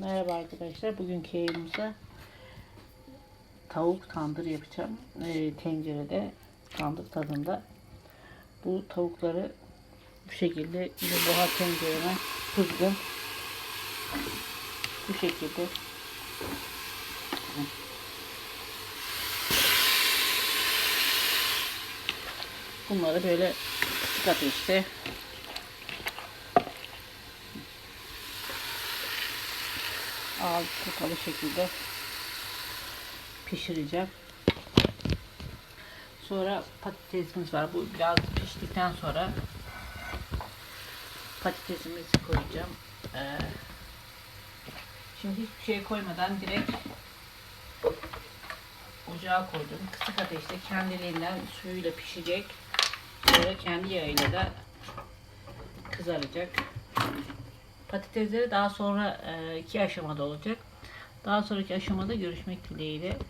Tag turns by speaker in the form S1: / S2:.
S1: Merhaba arkadaşlar. Bugünkü yayınımızda tavuk tandır yapacağım. Ee, tencerede tandır tadında. Bu tavukları bu şekilde yine buhar tencereme kızdım. Bu şekilde. Bunları böyle kısık ateşte ağız kapalı şekilde pişireceğim. Sonra patatesimiz var. Bu biraz piştikten sonra patatesimizi koyacağım. Ee, şimdi hiçbir şey koymadan direkt ocağa koydum. Kısık ateşte kendiliğinden suyuyla pişecek. Sonra kendi yağıyla da kızaracak. Patatesleri daha sonra iki aşamada olacak. Daha sonraki aşamada görüşmek dileğiyle.